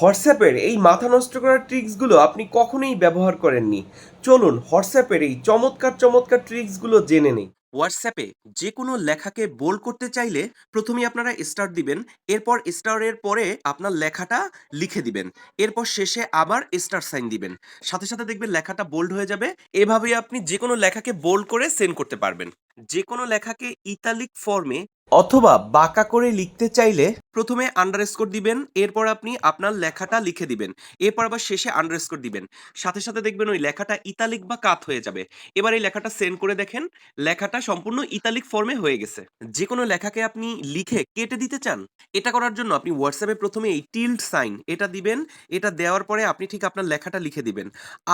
হোয়াটসঅ্যাপের এই মাথা নষ্ট করার ট্রিক্সগুলো আপনি কখনোই ব্যবহার করেননি। চলুন হোয়াটসঅ্যাপের এই চমৎকার চমৎকার ট্রিক্সগুলো জেনে নিই। হোয়াটসঅ্যাপে যে কোনো লেখাকে বোল্ড করতে চাইলে প্রথমেই আপনারা স্টার দিবেন, এরপর স্টারের পরে আপনার লেখাটা লিখে দিবেন, এরপর শেষে আবার স্টার সাইন দিবেন। সাথে সাথে দেখবেন লেখাটা বোল্ড হয়ে যাবে, এভাবেই আপনি যে কোনো লেখাকে বোল্ড করে সেন্ড করতে পারবেন। যে কোনো লেখাকে ইতালিক ফর্মে অথবা বাঁকা করে লিখতে চাইলে প্রথমে আন্ডারস্কোর দিবেন, এরপর আপনি আপনার লেখাটা লিখে দিবেন। এরপর আবার শেষে আন্ডারস্কোর দিবেন। সাথে সাথে দেখবেন ওই লেখাটা ইতালিক বা কাত হয়ে যাবে। এবার এই লেখাটা সেন্ড করে দেখেন, লেখাটা সম্পূর্ণ ইতালিক ফর্মে হয়ে গেছে। যে কোনো লেখাকে আপনি লিখে কেটে দিতে চান, এটা করার জন্য আপনি হোয়াটসঅ্যাপে প্রথমে এই টিল্ড সাইন এটা দিবেন, এটা দেওয়ার পরে আপনি ঠিক আপনার লেখাটা লিখে দিবেন।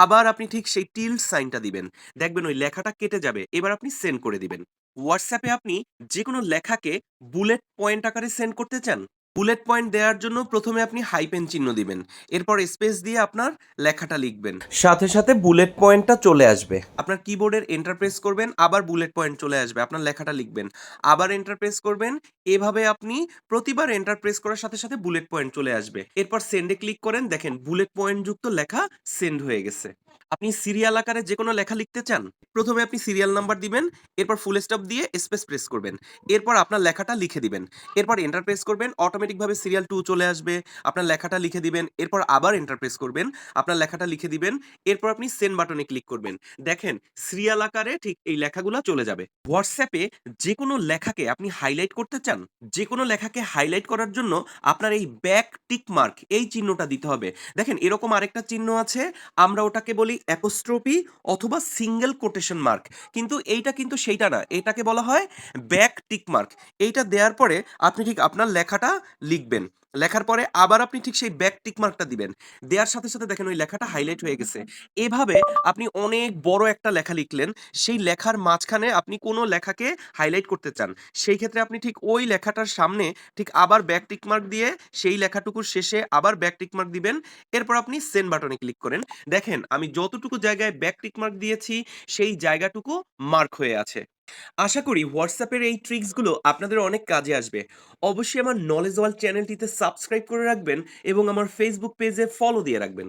আবার আপনি ঠিক সেই টিল্ড সাইনটা দিবেন। দেখবেন ওই লেখাটা কেটে যাবে, এবার আপনি সেন্ড করে দিবেন। হোয়াটসঅ্যাপে আপনি যে কোনো লেখাকে বুলেট পয়েন্ট আকারে সেন্ড করতে চান। বুলেট পয়েন্ট দেওয়ার জন্য প্রথমে আপনি হাইপেন চিহ্ন দিবেন। এরপর স্পেস দিয়ে আপনার লেখাটা লিখবেন। সাথে সাথে বুলেট পয়েন্টটা চলে আসবে। আপনার কিবোর্ডের এন্টারপ্রেস করবেন, আবার বুলেট পয়েন্ট চলে আসবে। আপনার লেখাটা লিখবেন। আবার এন্টারপ্রেস করবেন এভাবে আপনি প্রতিবার এন্টার প্রেস করার সাথে সাথে বুলেট পয়েন্ট চলে আসবে। এরপর সেন্ডে ক্লিক করেন, দেখেন বুলেট পয়েন্ট যুক্ত লেখা সেন্ড হয়ে গেছে। আপনি সিরিয়াল আকারে যে কোনো লেখা লিখতে চান, প্রথমে আপনি সিরিয়াল নাম্বার দিবেন, এরপর ফুল স্টপ দিয়ে স্পেস প্রেস করবেন। এরপর আপনার লেখাটা লিখে দিবেন। এরপর এন্টার প্রেস করবেন অটোমেটিকভাবে সিরিয়াল টু চলে আসবে, আপনার লেখাটা লিখে দিবেন, এরপর আবার এন্টার প্রেস করবেন, আপনার লেখাটা লিখে দিবেন, এরপর আপনি সেন্ড বাটনে ক্লিক করবেন। দেখেন সিরিয়াল আকারে ঠিক এই লেখাগুলো চলে যাবে। হোয়াটসঅ্যাপে যে কোনো লেখাকে আপনি হাইলাইট করতে চান যে কোনো লেখাকে হাইলাইট করার জন্য আপনার এই ব্যাক টিক মার্ক এই চিহ্নটা দিতে হবে। দেখেন, এরকম আরেকটা চিহ্ন আছে, আমরা ওটাকে বলি অ্যাপোস্ট্রোপি অথবা সিঙ্গেল কোটেশন মার্ক কিন্তু এইটা কিন্তু সেইটা না, এটাকে বলা হয় ব্যাক টিক মার্ক এইটা দেওয়ার পরে আপনি ঠিক আপনার লেখাটা লিখবেন। লেখার পরে আবার আপনি ঠিক সেই ব্যাক টিক মার্কটা দিবেন। দেওয়ার সাথে সাথে দেখেন ওই লেখাটা হাইলাইট হয়ে গেছে। এভাবে আপনি অনেক বড় একটা লেখা লিখলেন, সেই লেখার মাঝখানে আপনি কোনো লেখাকে হাইলাইট করতে চান। সেই ক্ষেত্রে আপনি ঠিক ওই লেখাটার সামনে ঠিক আবার ব্যাক টিক মার্ক দিয়ে সেই লেখাটুকুর শেষে আবার ব্যাক টিক মার্ক দিবেন। এরপর আপনি সেন্ড বাটনে ক্লিক করেন। দেখেন, আমি যতটুকু জায়গায় ব্যাক টিক মার্ক দিয়েছি, সেই জায়গাটুকু মার্ক হয়ে আছে। আশা করি হোয়াটসঅ্যাপের এই ট্রিক্সগুলো আপনাদের অনেক কাজে আসবে। অবশ্যই আমার নলেজ ওয়াল চ্যানেলটিতে সাবস্ক্রাইব করে রাখবেন এবং আমার ফেসবুক পেজে ফলো দিয়ে রাখবেন।